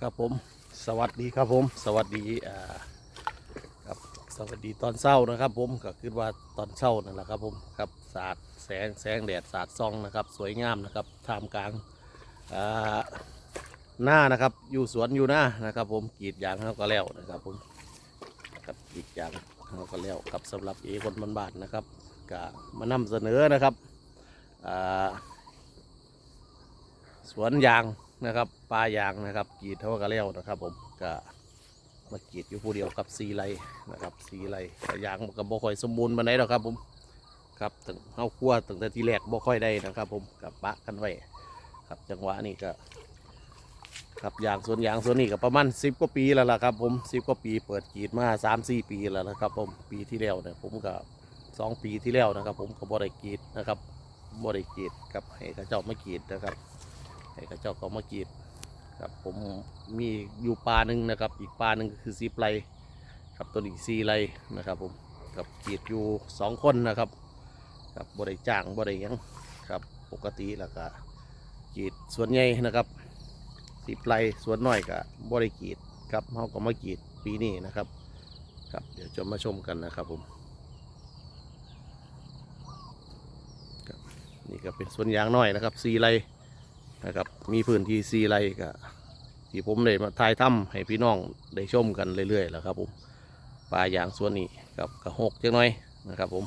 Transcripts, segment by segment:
ครับผมสวัสดีครับผม สวัสดีอ่าครับสวัสดีตอนเช้านะครับ ผมก็คือว่าตอนเช้านั่นแหละครับผมครับสาดแสงแสงแดดสาดส่องนะครับ สวยงามนะครับท่ามกลางอ่าหน้านะครับ อยู่สวนอยู่หน้านะครับ ผมกรีดยางเขาก็แล้วนะครับ ผมครับกรีดยางเขาก็แล้วครับสำหรับเอคนบ้านๆนะครับก็มานำเสนอนะครับอ่าสวนยาง นะครับปลายางนะครับกรีดเท่ากันแล้วนะครับ ผมก็มากรีดอยู่ผู้เดียวกับสีไรนะครับสีไรยางมันก็บ่ค่อยสมบูรณ์มาไหนใดหรอกครับ ผมครับถึงเฮาคั่วตั้งแต่ทีแรกบ่ค่อยได้นะครับ ผมกับปะกันไว้ครับจังหวะนี้ก็ครับยางส่วนยางส่วนนี้ก็ประมาณสิบกว่าปีแล้วล่ะครับ ผมสิบกว่าปีเปิดกรีดมาสามสี่ปีแล้วนะครับ ผมปีที่แล้วเนี่ยผมก็สองปีที่แล้วนะครับ ผมก็บ่ได้กรีดนะครับบ่ได้กรีดกับให้เขาเจ้ามากรีดนะครับ ให้ข้าเจ้าเขามากีดครับผมมีอยู่ปลาหนึ่งนะครับ อีกปลาหนึ่งก็คือซีไลครับตัวนี้ซีไลนะครับผมกับกีดอยู่สองคนนะครับครับบริจ้างบริยังครับปกติแล้วก็กีดส่วนใหญ่นะครับซีไลส่วนน้อยก็บริกีดครับเขาก็มากีดปีนี้นะครับครับ เดี๋ยวจะมาชมกันนะครับผมนี่ก็เป็นส่วนยางน้อยนะครับซีไล นะครับมีพื้นที่ซีไรก็ที่ผมได้มาถ่ายถ้ำให้พี่น้องได้ชมกันเรื่อยๆแล้วครับผมปลาอย่างส่วนนี้กับกระหกเจังน้อยนะครับผม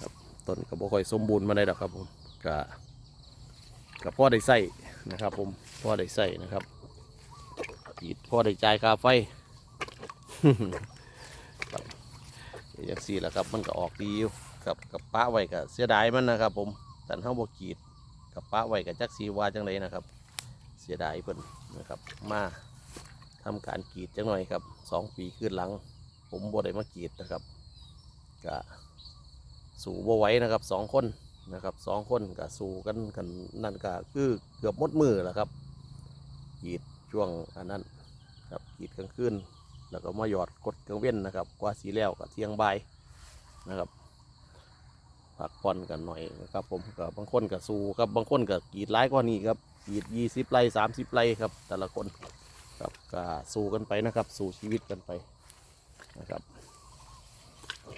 ครับต้นก็บ่ค่อยสมบูรณ์มาได้ดอกครับผมกะกับพ่อได้ใส่นะครับ ผมพ่อได้ใส่นะครับกีดพ่อได้จ่ายค่าไฟครับอย่างสี่แหละครับมันก็ออกดีอยู่กับกับป้าไว้ก็เสียดายมันนะครับ ผมแต่เฮาบ่กรีด กับป้าไว้กับจักสีวาจังเลยนะครับ เสียดายเพิ่นนะครับ มาทำการกรีดจังหน่อยครับสองปีขึ้นหลัง ผมบ่ได้มากรีดนะครับกะสู่บ่ไหว้นะครับสองคนนะครับสองคนกะสู่กันกันนั่นก็คือเกือบหมดมือแหละครับกรีดช่วงอันนั้นครับกรีดกลางคืนแล้วก็มาหยอดกดกลางเว้นนะครับ กว่าสีแล้วก็เที่ยงใบนะครับ พักผ่อนกันหน่อยนะครับผมกับบางคนกับสู้ครับบางคนกับกีดไล่กว่านี้ครับกีดยี่สิบไร่สามสิบไร่ครับ แต่ละคนครับก็สู้กันไปนะครับ สู้ชีวิตกันไปนะครับ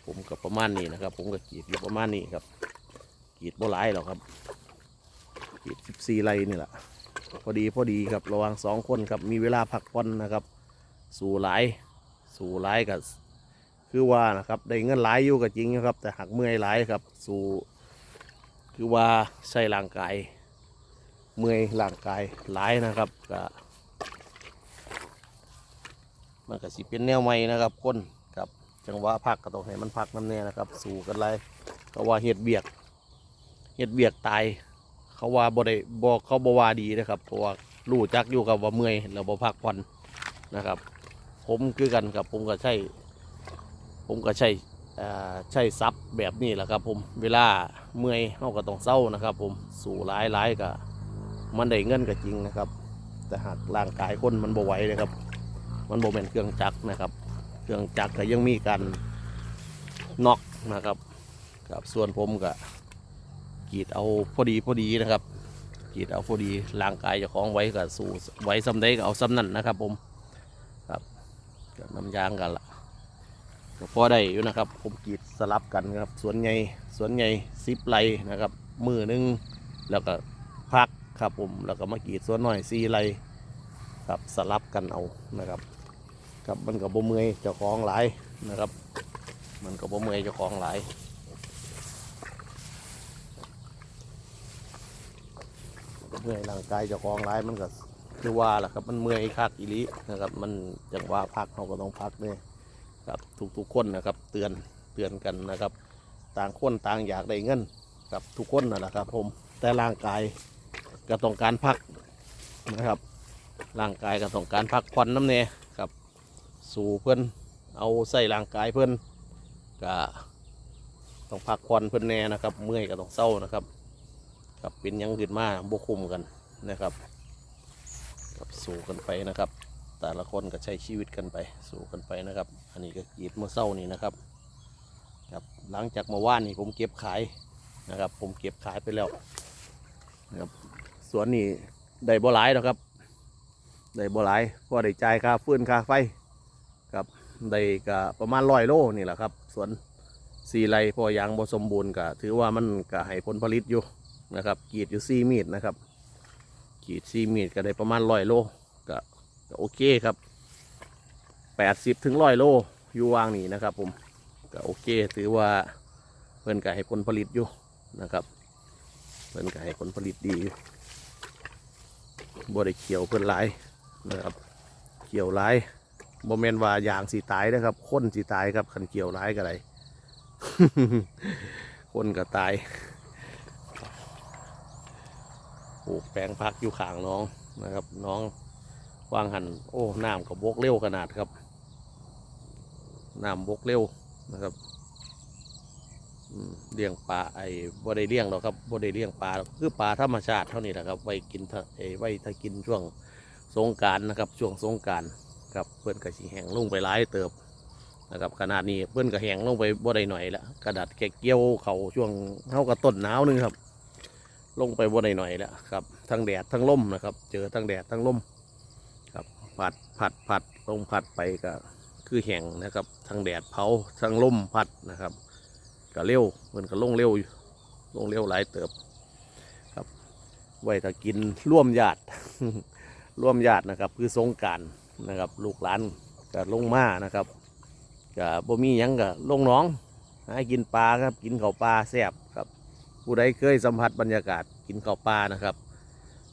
ผมกับประมาณนี้นะครับ ผมกับกีดอยู่ประมาณนี้ครับกีดโบหลายหรอกครับกีดสิบสี่ไร่นี่แหละพอดีพอดีครับระวังสองคนครับมีเวลาพักผ่อนนะครับ สู่หลายสู่หลายกับ คือว่านะครับได้เงินหลายอยู่ก็จริงนะครับ แต่หักเมื่อยหลายครับ สู่คือว่าใช้ร่างกายเมื่อยร่างกายหลายนะครับก็มันก็สิเป็นแนวใหม่นะครับคนครับจังหวะพักก็ต้องให้มันพักน้ำแน่นะครับ สู่กันไรก็ว่าเฮ็ดเบียกเฮ็ดเบียกตาย เขาว่าบ่ได้บ่เขาบ่ว่าดีนะครับเพราะว่ารู้จักอยู่กับว่าเมื่อยแล้วบ่พักผ่อนนะครับ ผมคือกันครับผมก็ใช่ ผมก็ใช้ใช้ซับแบบนี้แหละครับผมเวลาเมื่อยเขาก็ต้องเศร้านะครับผมสู่หลายหลายก็มันได้เงินก็จริงนะครับ แต่หากร่างกายคนมันบ่ไหวเลยครับ มันบ่เป็นเครื่องจักรนะครับ เครื่องจักรก็ยังมีการน็อกนะครับครับส่วนผมก็กีดเอาพอดีพอดีนะครับกีดเอาพอดีร่างกายจะคล้องไว้ก็สู่ไว้ซ้ำได้ก็เอาซ้ำนั่นนะครับผมครับกับน้ำยางกันละ พอได้อยู่นะครับ ผมกีดสลับกันครับสวนใหญ่สวนใหญ่สิบไรนะครับ มือหนึงแล้วก็พักครับผมแล้วก็มากีดสวนหน่อยสี่ไรครับสลับกันเอานะครับครับมันกับบ่เมื่อยเจ้าของหลายนะครับ มันกับบ่เมื่อยเจ้าของหลายเมื่อยร่างกายเจ้าของหลายมันก็คือว่าแหละครับ มันเมื่อยคักอีลินะครับ มันจังว่าพักเขาก็ต้องพักเนี่ย ครับทุกๆคนนะครับ เตือนเตือนกันนะครับ ต่างคนต่างอยากได้เงินกับทุกคนนั่นแหละครับ ผมแต่ร่างกายก็ต้องการพักนะครับ ร่างกายก็ต้องการพักผ่อนน้ำเนครับ สู่เพื่อนเอาใส่ร่างกายเพื่อนก็ต้องพักผ่อนเพื่อนแน่นะครับ เมื่อยก็ต้องเศร้านะครับครับเป็นยังขึ้นมาบวคุมกันนะครับครับสู่กันไปนะครับ แต่ละคนก็ใช้ชีวิตกันไป สู่กันไปนะครับ อันนี้ก็กีดเมื่อเศร้านี่นะครับครับหลังจากเมื่อวานนี่ผมเก็บขายนะครับ ผมเก็บขายไปแล้วนะครับสวนนี่ได้บ่หลายหรอกครับได้บ่หลายพอได้จ่ายค่าฟื้นค่าไฟครับได้ก็ประมาณร้อยโลนี่แหละครับ สวนสี่ไร่พอยางบ่สมบูรณ์ก็ถือว่ามันก็ให้ผลผลิตอยู่นะครับ กีดอยู่สี่มีดนะครับ กีดสี่มีดก็ได้ประมาณร้อยโล ก็โอเคครับแปดสิบถึงร้อยโลอยู่วางนี่นะครับ ผมก็โอเค ถือว่าเพิ่นก็ให้ผลผลิตอยู่นะครับเพิ่นก็ให้ผลผลิตดีบ่ได้เขียวเพิ่อนหลายนะครับเขียวหลายบ่แมนว่ายางสีตายนะครับคนสีตายครับคันเขียวหลายก็ได้คนก็ตายปลูกแปลงพักอยู่ข้างน้องนะครับ น้อง วางหันโอ้น้ำก็บกเร็วขนาดครับน้ำบกเร็วนะครับเลี้ยงปลาไอ้บ่ได้เลี้ยงหรอกครับบ่ได้เลี้ยงปลาคือปลาธรรมชาติเท่านี้แหละครับไว้กินไอ้ไว้ถ้ากินช่วงสงการนะครับ ช่วงสงการครับเพื่อนก็สิแห้งลงไปหลายเติบนะครับขนาดนี้เพื่อนก็แห้งลงไปบ่ได้หน่อยละกระดาษแกเกี่ยวเขาช่วงเท่ากับต้นหนาวนึงครับ ลงไปบ่ได้หน่อยล้วครับทั้งแดดทั้งลมนะครับ เจอทั้งแดดทั้งลม ผัดผัดผัดลงผัดไปก็คือแห้งนะครับทั้งแดดเผาทั้งลมพัดนะครับก็เร็วเหมือนก็ลงเร็วลงเร็วหลายเติบครับไว้ถ้ากินร่วมญาติร่วมญาตินะครับ คือสงการนะครับ ลูกหลานก็ลงมานะครับก็บ่มียังก็ลงน้องหากินปลาครับกินข้าวปลาแซ่บครับ ผู้ใดเคยสัมผัสบรรยากาศกินข้าวปลานะครับ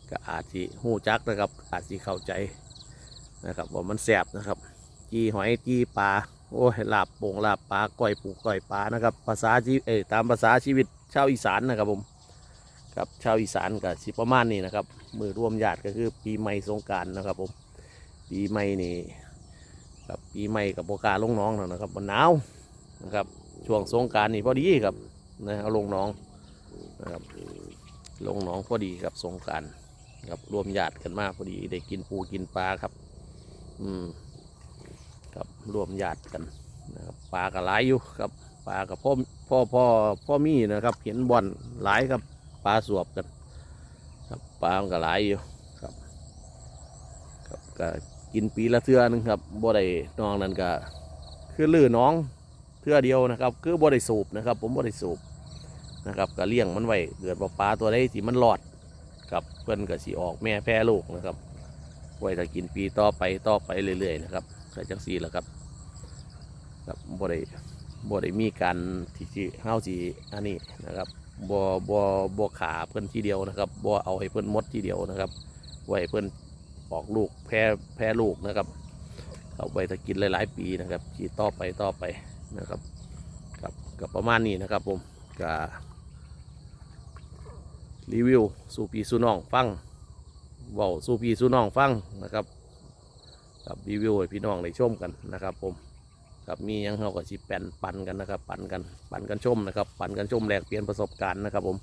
ก็อาจสิหูจักนะครับ อาจสิเข้าใจ นะครับว่ามันแซ่บนะครับจีหอยจีปลาโอ้ยลาบโป่งลาบปลาก้อยปูก้อยปลานะครับภาษาชีเอตามภาษาชีวิตชาวอีสานนะครับผมครับชาวอีสานกับสิประมาณนี้นะครับมือร่วมญาติก็คือปีใหม่สงการนะครับผมปีใหม่นี่ครับปีใหม่กับโบกล้าลงน้องนะครับมันหนาวนะครับช่วงสงการนี่พอดีครับนะเอาลงน้องนะครับลงน้องพอดีครับสงการครับรวมญาติกันมากพอดีได้กินปูกินปลาครับ อืมครับรวมญาติกันนะครับปลากับหลอยู่ครับปลากับพ่อพ่อพ่อพ่อมีนะครับ เห็นบอนหลายครับปลาสวบกัน ครับปลามันก็หลายอยู่ครับครับก็กินปีละเทื่อนึงครับบ่ได้น้องนั่นก็คือลือน้องเทื่อเดียวนะครับ คือบ่ได้สูบนะครับ ผมบ่ได้สูบนะครับก็เลี้ยงมันไว้เกิดว่าปลาตัวใดที่มันรอดครับเพิ่นก็สิออกแม่แพร่ลูกนะครับ ไว้ถ้ากินปีต่อไปต่อไปเรื่อยๆนะครับก็จังซี่แหละครับครับบ่ได้บ่ได้มีการที่สิเฮาสิอันนี้นะครับบ่บ่บ่ขาเพิ่นทีเดียวนะครับบ่เอาให้เพิ่นมดทีเดียวนะครับ ไว้ให้เพิ่นออกลูกแพร่แพร่ลูกนะครับ เอาไว้ถ้ากินหลาย ๆ ปีนะครับที่ต่อไปต่อไปนะครับครับก็ประมาณนี้นะครับผมก็รีวิวสู่พี่สู่น้องฟัง เว้าสู่พี่สู่น้องฟังนะครับกับรีวิวให้พี่น้องได้ชมกันนะครับ ผมกับมียังเราก็สิแปนปันกันนะครับ ปันกันปันกันชมนะครับ ปันกันชมแลกเปลี่ยนประสบการณ์นะครับ ผม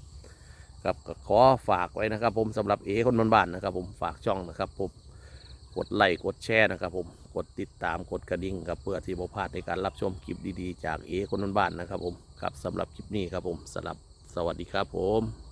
ครับขอฝากไว้นะครับ ผมสำหรับเอคนบ้านๆนะครับ ผมฝากช่องนะครับผมกดไลค์กดแชร์นะครับ ผมกดติดตามกดกระดิ่งครับเพื่อที่บ่พลาดในการรับชมคลิปดีๆ จากเอคนบ้านๆนะครับ ผมครับสำหรับคลิปนี้ครับผมสำหรับสวัสดีครับผม